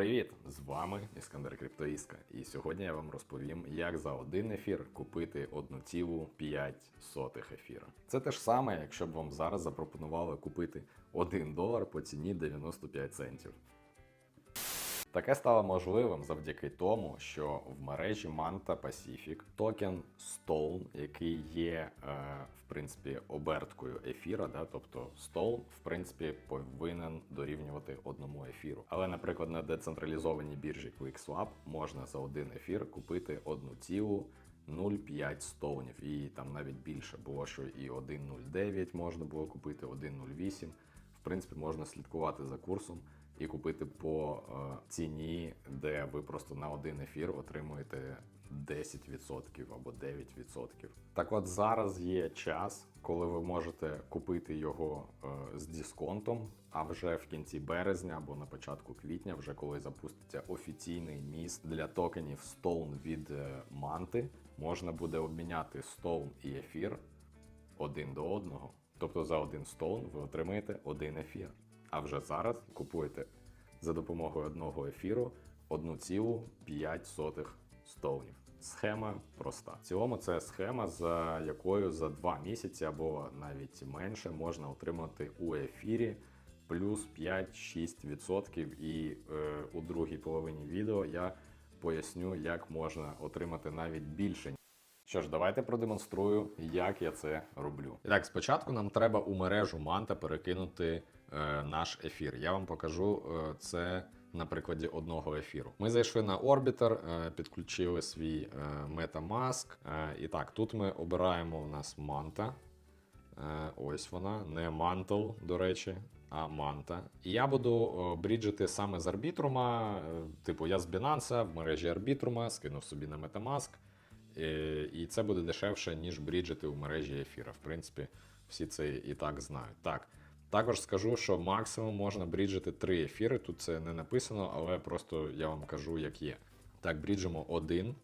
привіт! З вами Іскандер Криптоїска. І сьогодні я вам розповім, як за один ефір купити 1,5 ефіра. Це те ж саме, якщо б вам зараз запропонували купити 1 долар по ціні 95 центів. Таке стало можливим завдяки тому, що в мережі Manta Pacific токен Stone, який є е, в принципі оберткою ефіра, да, тобто Stone, в принципі, повинен дорівнювати одному ефіру. Але, наприклад, на децентралізованій біржі QuickSwap можна за один ефір купити одну цілу. 0,5 стоунів, і там навіть більше було, що і 1,09 можна було купити, 1,08. В принципі, можна слідкувати за курсом і купити по е, ціні, де ви просто на один ефір отримуєте 10% або 9%. Так от зараз є час, коли ви можете купити його е, з дисконтом, а вже в кінці березня або на початку квітня, вже коли запуститься офіційний міст для токенів Stone від е, Манти, можна буде обміняти Stone і ефір один до одного. Тобто за один Stone ви отримаєте один ефір. А вже зараз купуєте за допомогою одного ефіру 1,5 стоунів. Схема проста. В цілому це схема, за якою за 2 місяці або навіть менше можна отримати у ефірі плюс 5-6%. І е, у другій половині відео я поясню, як можна отримати навіть більше. Що ж, давайте продемонструю, як я це роблю. І так, спочатку нам треба у мережу Манта перекинути наш ефір. Я вам покажу е, це на прикладі одного ефіру. Ми зайшли на Orbiter, е, підключили свій е, MetaMask. Е, і так, тут ми обираємо у нас. Е, ось вона, не Mantle, до речі, а Manta. І я буду бріджити саме з арбітрума. Е, Типу, я з Binance в мережі арбітрума, скинув собі на Metamask. Е, І це буде дешевше, ніж бріджити у мережі ефіра. В принципі, всі це і так знають. Так. Також скажу, що максимум можна бріджити 3 ефіри. Тут це не написано, але просто я вам кажу, як є. Так, бріджимо один.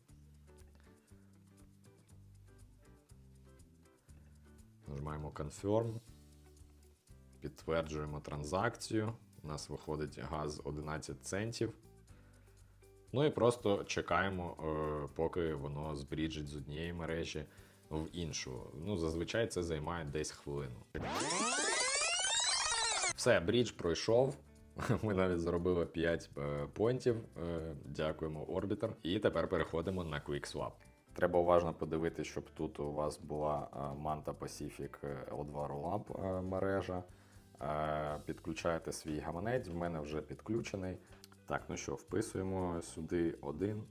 Нажимаємо Confirm. Підтверджуємо транзакцію. У нас виходить газ 11 центів. Ну і просто чекаємо, е, поки воно збріджить з однієї мережі в іншу. Ну, зазвичай це займає десь хвилину. Все, брідж пройшов. Ми навіть заробили 5 е, понтів. Е, Дякуємо Orbiter. І тепер переходимо на QuickSwap. Треба уважно подивитися, щоб тут у вас була е, Manta Pacific L2 Rollup мережа. Підключаєте свій гаманець, в мене вже підключений. Так, ну що, вписуємо сюди один.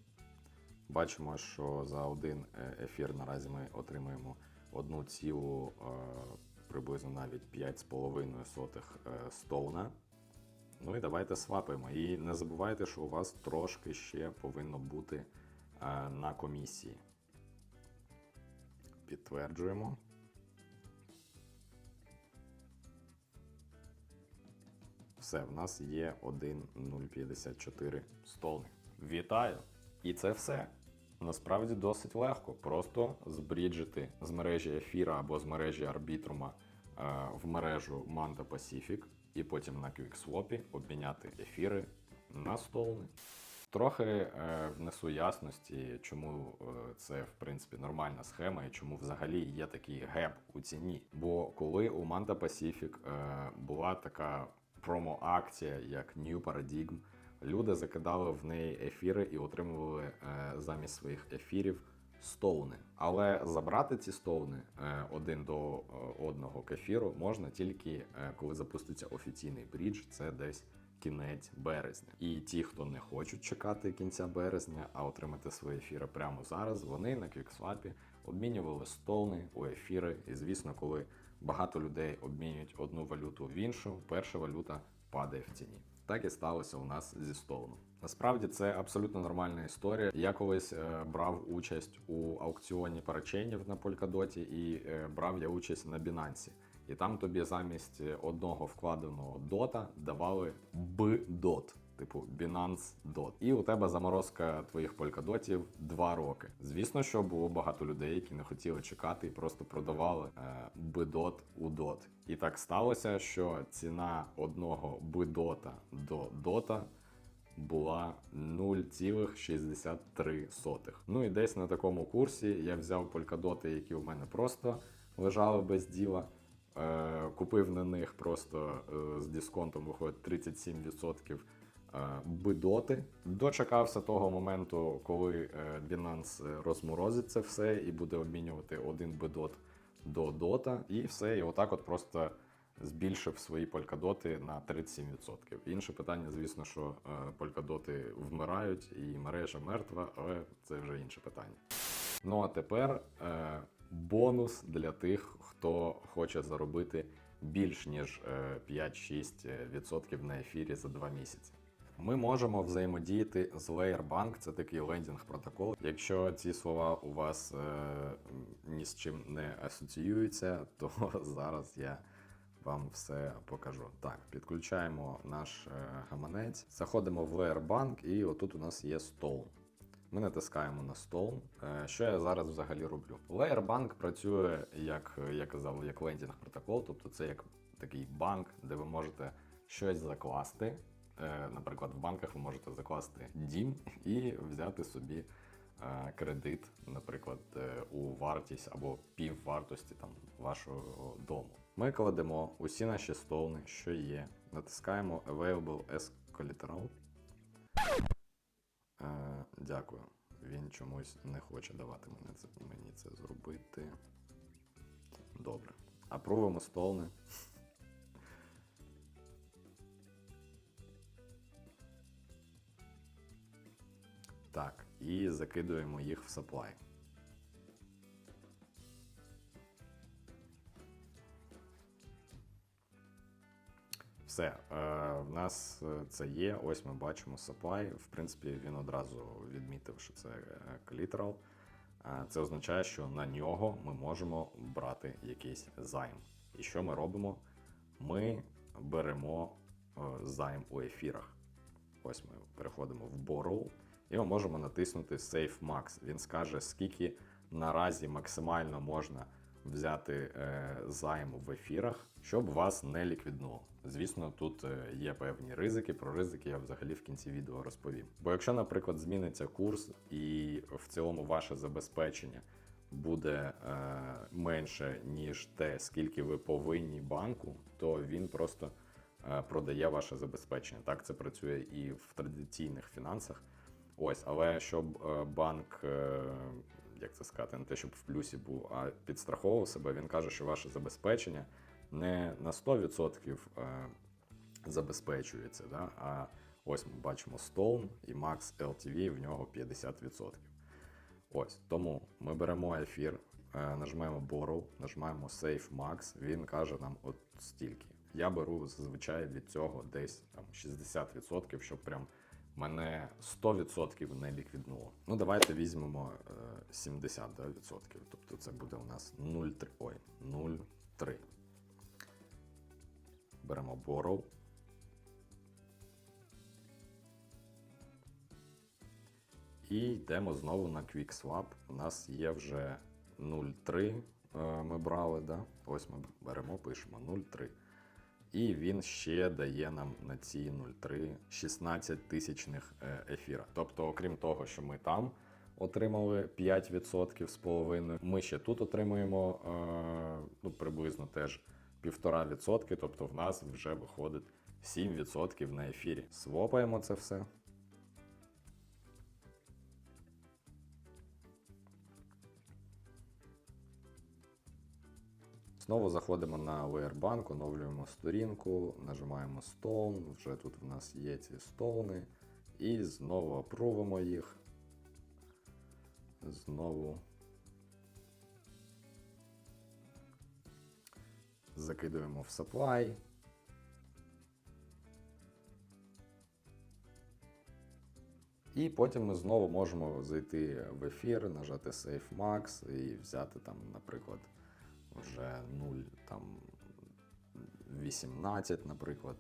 Бачимо, що за один ефір наразі ми отримуємо одну цілу е, приблизно навіть 5,5 сотих е, стоуна. Ну і давайте свапаємо. І не забувайте, що у вас трошки ще повинно бути е, на комісії. Підтверджуємо. Все, в нас є 1,054 стони. Вітаю! І це все. Насправді досить легко. Просто збріджити з мережі ефіра або з мережі арбітрума е, в мережу Manta Pacific і потім на QuickSwap обміняти ефіри на стоуни. Трохи е, внесу ясності, чому е, це в принципі нормальна схема і чому взагалі є такий геп у ціні. Бо коли у Manta Pacific була така промо-акція, як New Paradigm, люди закидали в неї ефіри і отримували е, замість своїх ефірів стоуни. Але забрати ці стоуни е, один до е, одного к ефіру можна тільки коли запуститься офіційний брідж, це десь кінець березня. І ті, хто не хочуть чекати кінця березня, а отримати свої ефіри прямо зараз, вони на QuickSwap обмінювали стоуни у ефіри. І звісно, коли багато людей обмінюють одну валюту в іншу, перша валюта падає в ціні. Так і сталося у нас зі стоуном. Насправді це абсолютно нормальна історія. Я колись е, брав участь у аукціоні параченів на Polkadot і е, брав я участь на Binance. І там тобі замість одного вкладеного дота давали б-дот, типу Binance Dot. І у тебе заморозка твоїх полькадотів 2 роки. Звісно, що було багато людей, які не хотіли чекати і просто продавали е, б-дот у дот. І так сталося, що ціна одного б-дота до дота була 0,63. Ну і десь на такому курсі я взяв полькадоти, які у мене просто лежали без діла. Е, купив на них просто е, з дисконтом виходить 37% е, бидоти. Дочекався того моменту, коли е, Binance розморозить це все і буде обмінювати один бидот до дота, і все. І отак от просто збільшив свої полькадоти на 37%. Інше питання, звісно, що е, полькадоти вмирають і мережа мертва, але це вже інше питання. Ну а тепер е, бонус для тих, хто хоче заробити більш ніж е, 5-6% на ефірі за 2 місяці. Ми можемо взаємодіяти з Layer це такий лендінг протокол. Якщо ці слова у вас е, ні з чим не асоціюються, то зараз я вам все покажу. Так, підключаємо наш е, гаманець, заходимо в Layer і отут у нас є стол. Ми натискаємо на стол. Е, Що я зараз взагалі роблю? Layer працює, як я казав, як лендінг протокол, тобто це як такий банк, де ви можете щось закласти. Е, Наприклад, в банках ви можете закласти дім і взяти собі е, кредит, наприклад, е, у вартість або піввартості там вашого дому. Ми кладемо усі наші столни, що є, натискаємо Available as Collateral. Дякую. Він чомусь не хоче давати мені це, мені це зробити. Добре. Апрувимо столни. Так, і закидуємо їх в supply. Все, е, в нас е, це є. Ось ми бачимо supply. В принципі, він одразу відмітив, що це е. Е, Це означає, що на нього ми можемо брати якийсь займ. І що ми робимо? Ми беремо займ у ефірах. Ось ми переходимо в Borrow, і ми можемо натиснути Save Max. Він скаже, скільки наразі максимально можна взяти е, займ в ефірах, щоб вас не ліквіднуло. Звісно, тут е, є певні ризики. Про ризики я взагалі в кінці відео розповім. Бо якщо, наприклад, зміниться курс і в цілому ваше забезпечення буде е, менше, ніж те, скільки ви повинні банку, то він просто е, продає ваше забезпечення. Так це працює і в традиційних фінансах. Ось, але щоб е, банк, е, як це сказати, не те, щоб в плюсі був, а підстраховував себе, він каже, що ваше забезпечення не на 100% е, забезпечується. Да? А ось ми бачимо Stone і Max LTV в нього 50%. Ось тому ми беремо ефір, нажмемо Borrow, нажмаємо Save Max, він каже нам от стільки. Я беру зазвичай від цього десь там 60%, щоб прям мене 100% не ліквіднуло. Ну, давайте візьмемо е, 70%, да, відсотків. тобто це буде у нас 0,3. Ой, 0,3. Беремо Borrow. І йдемо знову на QuickSwap. У нас є вже 0,3 е, ми брали. Да? Ось ми беремо, пишемо 0,3. І він ще дає нам на ці 0,3 16 тисячних ефіра. Тобто, окрім того, що ми там отримали 5% з половиною, ми ще тут отримуємо е, ну, приблизно теж 1,5%, тобто в нас вже виходить 7% на ефірі. Свопаємо це все. Знову заходимо на Layer оновлюємо сторінку, нажимаємо Stone, вже тут в нас є ці стоуни, і знову апрувимо їх. Знову закидуємо в supply. І потім ми знову можемо зайти в ефір, нажати Save Max і взяти там, наприклад, вже 0, там 18, наприклад.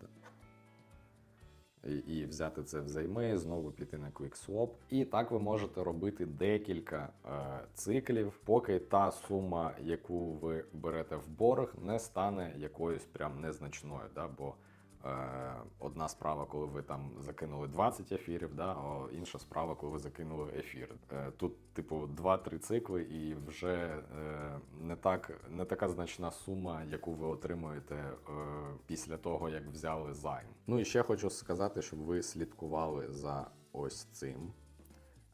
І, взяти це взайми, знову піти на QuickSwap. І так ви можете робити декілька е, циклів, поки та сума, яку ви берете в борг, не стане якоюсь прям незначною. Да? Бо одна справа, коли ви там закинули 20 ефірів, да, а інша справа, коли ви закинули ефір. Е, тут, типу, 2-3 цикли, і вже е, не, так, не така значна сума, яку ви отримуєте е, після того, як взяли займ. Ну і ще хочу сказати, щоб ви слідкували за ось цим.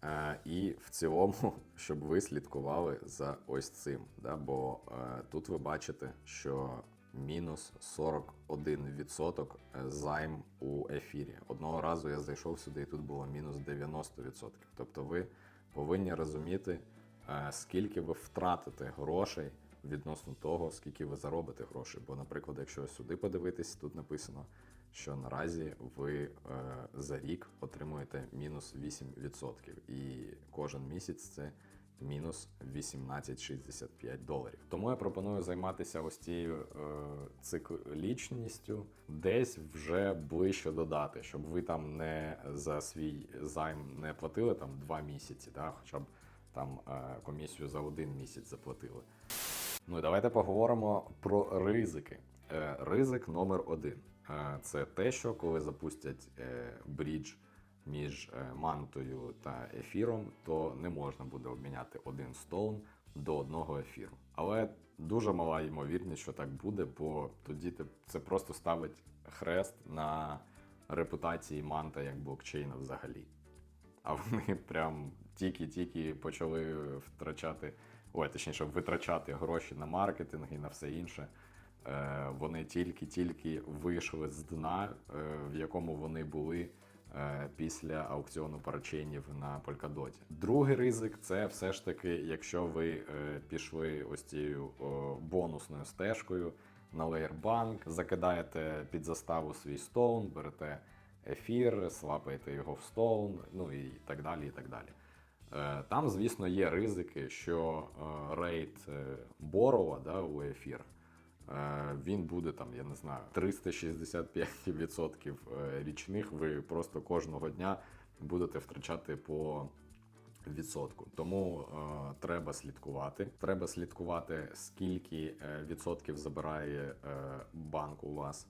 Е, і в цілому, щоб ви слідкували за ось цим. Да? Бо е, тут ви бачите, що мінус 41% займ у ефірі. Одного разу я зайшов сюди, і тут було мінус 90%. Тобто ви повинні розуміти, е, скільки ви втратите грошей відносно того, скільки ви заробите грошей. Бо, наприклад, якщо сюди подивитись, тут написано, що наразі ви е, за рік отримуєте мінус 8%. І кожен місяць це мінус 18,65 доларів. Тому я пропоную займатися ось цією е, циклічністю, десь вже ближче додати, щоб ви там не за свій займ не платили там 2 місяці, да, хоча б там е, комісію за один місяць заплатили. Ну і давайте поговоримо про ризики. Е, Ризик номер один Е, це те, що коли запустять е, брідж між е, мантою та ефіром, то не можна буде обміняти один стоун до одного ефіру. Але дуже мала ймовірність, що так буде, бо тоді це просто ставить хрест на репутації манта як блокчейна взагалі. А вони прям тільки-тільки почали втрачати, ой, точніше, витрачати гроші на маркетинг і на все інше. Е, Вони тільки-тільки вийшли з дна, е, в якому вони були після аукціону парачейнів на Polkadot. Другий ризик це все ж таки, якщо ви е, пішли ось цією бонусною стежкою на Layer закидаєте під заставу свій стоун, берете ефір, слапаєте його в стоун, ну і так далі. і так далі. Е, Там, звісно, є ризики, що е, рейд е, Борова да, у ефір е, він буде там, я не знаю, 365% е, річних. Ви просто кожного дня будете втрачати по відсотку. Тому е, треба слідкувати. Треба слідкувати, скільки е, відсотків забирає е, банк у вас.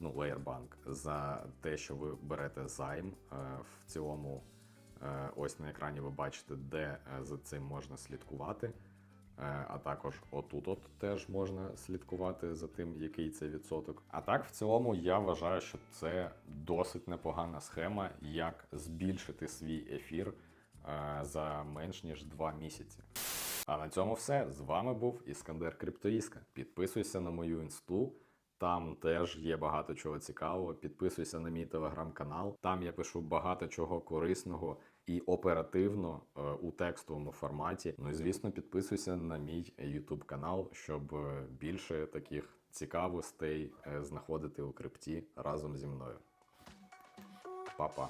Ну, Layer за те, що ви берете займ. Е, В цілому, е, ось на екрані ви бачите, де е, за цим можна слідкувати. Е, А також отут от теж можна слідкувати за тим, який це відсоток. А так, в цілому, я вважаю, що це досить непогана схема, як збільшити свій ефір е, за менш ніж 2 місяці. А на цьому все. З вами був Іскандер Криптоїска. Підписуйся на мою інсту. Там теж є багато чого цікавого. Підписуйся на мій телеграм-канал. Там я пишу багато чого корисного і оперативно е, у текстовому форматі. Ну і звісно, підписуйся на мій YouTube канал, щоб е, більше таких цікавостей е, знаходити у крипті разом зі мною. Па-па!